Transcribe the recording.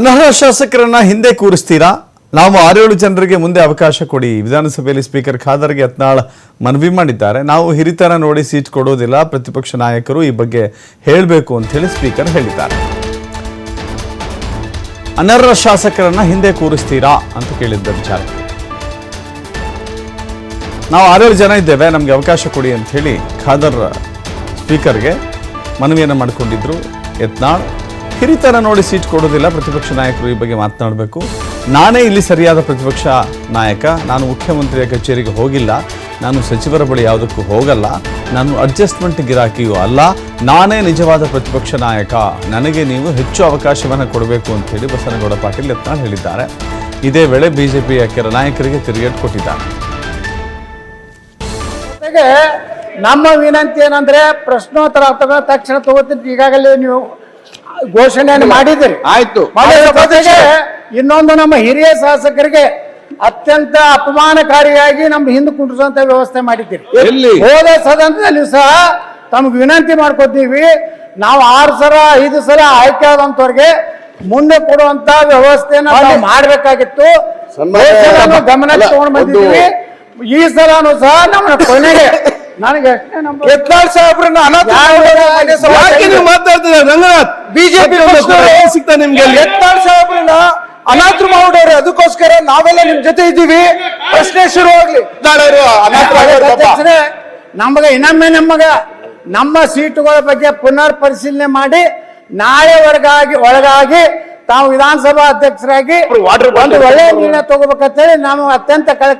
ಅನರ್ಹ ಶಾಸಕರನ್ನ ಹಿಂದೆ ಕೂರಿಸ್ತೀರಾ? ನಾವು ಆರೇಳು ಜನರಿಗೆ ಮುಂದೆ ಅವಕಾಶ ಕೊಡಿ. ವಿಧಾನಸಭೆಯಲ್ಲಿ ಸ್ಪೀಕರ್ ಖಾದರ್ಗೆ ಯತ್ನಾಳ್ ಮನವಿ ಮಾಡಿದ್ದಾರೆ. ನಾವು ಹಿರಿತನ ನೋಡಿ ಸೀಟ್ ಕೊಡೋದಿಲ್ಲ. ಪ್ರತಿಪಕ್ಷ ನಾಯಕರು ಈ ಬಗ್ಗೆ ಹೇಳಬೇಕು ಅಂತ ಹೇಳಿ ಸ್ಪೀಕರ್ ಹೇಳಿದ್ದಾರೆ. ಅನರ್ಹ ಶಾಸಕರನ್ನ ಹಿಂದೆ ಕೂರಿಸ್ತೀರಾ ಅಂತ ಕೇಳಿದ್ದ ವಿಚಾರ ನಾವು ಆರೇಳು ಜನ ಇದ್ದೇವೆ. ನಮಗೆ ಅವಕಾಶ ಕೊಡಿ ಅಂತ ಹೇಳಿ ಖಾದರ್ ಸ್ಪೀಕರ್ಗೆ ಮನವಿಯನ್ನು ಮಾಡಿಕೊಂಡಿದ್ರು ಯತ್ನಾಳ್. ಹಿರಿತನ ನೋಡಿ ಸೀಟ್ ಕೊಡೋದಿಲ್ಲ ಪ್ರತಿಪಕ್ಷ ನಾಯಕರು ಈ ಬಗ್ಗೆ ಮಾತನಾಡಬೇಕು. ನಾನೇ ಇಲ್ಲಿ ಸರಿಯಾದ ಪ್ರತಿಪಕ್ಷ ನಾಯಕ, ನಾನು ಮುಖ್ಯಮಂತ್ರಿಯ ಕಚೇರಿಗೆ ಹೋಗಿಲ್ಲ, ನಾನು ಸಚಿವರ ಬಳಿ ಯಾವುದಕ್ಕೂ ಹೋಗಲ್ಲ, ನಾನು ಅಡ್ಜಸ್ಟ್ಮೆಂಟ್ ಗಿರಾಕಿಯೂ ಅಲ್ಲ, ನಾನೇ ನಿಜವಾದ ಪ್ರತಿಪಕ್ಷ ನಾಯಕ, ನನಗೆ ನೀವು ಹೆಚ್ಚು ಅವಕಾಶವನ್ನು ಕೊಡಬೇಕು ಅಂತ ಹೇಳಿ ಬಸನಗೌಡ ಪಾಟೀಲ್ ಯತ್ನಾಳ್ ಹೇಳಿದ್ದಾರೆ. ಇದೇ ವೇಳೆ ಬಿಜೆಪಿಯ ಕೆಲ ನಾಯಕರಿಗೆ ತಿರುಗೇಟ್ ಕೊಟ್ಟಿದ್ದಾರೆ. ನಮ್ಮ ವಿನಂತಿ ಏನಂದ್ರೆ ಪ್ರಶ್ನೋತ್ತರ ತಕ್ಷಣ ತಗೋತೀನಿ. ಈಗಾಗಲೇ ನೀವು ಘೋಷಣೆಯನ್ನು ಮಾಡಿದಿರಿ ಆಯ್ತು. ಇನ್ನೊಂದು ನಮ್ಮ ಹಿರಿಯ ಶಾಸಕರಿಗೆ ಅತ್ಯಂತ ಅಪಮಾನಕಾರಿಯಾಗಿ ನಮ್ಮ ಹಿಂದೆ ಕುಂಡ್ರಿಸುವಂತ ವ್ಯವಸ್ಥೆ ಮಾಡಿದ್ದೀರಿ. ಎಲ್ಲಿ? ಹೋದ ಸದನದಲ್ಲಿ ಸಹ ತಮ್ಗೆ ವಿನಂತಿ ಮಾಡ್ಕೊತೀವಿ ನಾವು ಆರು ಸಲ ಐದು ಸಲ ಆಯ್ಕೆ ಆದಂತವ್ರಿಗೆ ಮುಂದೆ ಕೊಡುವಂತ ವ್ಯವಸ್ಥೆನ ನಾವು ಮಾಡ್ಬೇಕಾಗಿತ್ತು. ಗಮನಕ್ಕೆ ತಗೊಂಡು ಬಂದಿದ್ದೀವಿ. ಈ ಸಲಾನು ಸಹ ನಮ್ಮ ಕೊನೆಗೆ ನನಗೆ ಸಾಹೇಬ್ರನ್ನ ಅನಾಥ ಯಾಕೆ ನೀವು ಮಾತಾಡ್ತಿದ್ದೀರ ರಂಗನಾಥ್. ಬಿಜೆಪಿ ಸಿಗ್ತಾ ನಿಮ್ಗೆ ಅಲ್ಲಿ? ಯತ್ನಾಳ್ ಸಾಹೇಬ್ರನ್ನ ಅನಾಥರು ಮಾಡೋರು ಅದಕ್ಕೋಸ್ಕರ ನಾವೆಲ್ಲ ನಿಮ್ ಜೊತೆ ಇದ್ದೀವಿ. ಪ್ರಶ್ನೆ ಶುರು ಆಗ್ಲಿ. ನಮಗ ಇನ್ನೊಮ್ಮೆ ನಮಗ ನಮ್ಮ ಸೀಟುಗಳ ಬಗ್ಗೆ ಪುನರ್ ಪರಿಶೀಲನೆ ಮಾಡಿ ನಾಳೆ ಒಳಗಾಗಿ ಒಳಗಾಗಿ ತಾವು ವಿಧಾನಸಭಾ ಅಧ್ಯಕ್ಷರಾಗಿ ಒಂದು ಒಳ್ಳೆಯ ನಿರ್ಣಯ ತಗೋಬೇಕಂತೇಳಿ ನಾವು ಅತ್ಯಂತ ಕಳ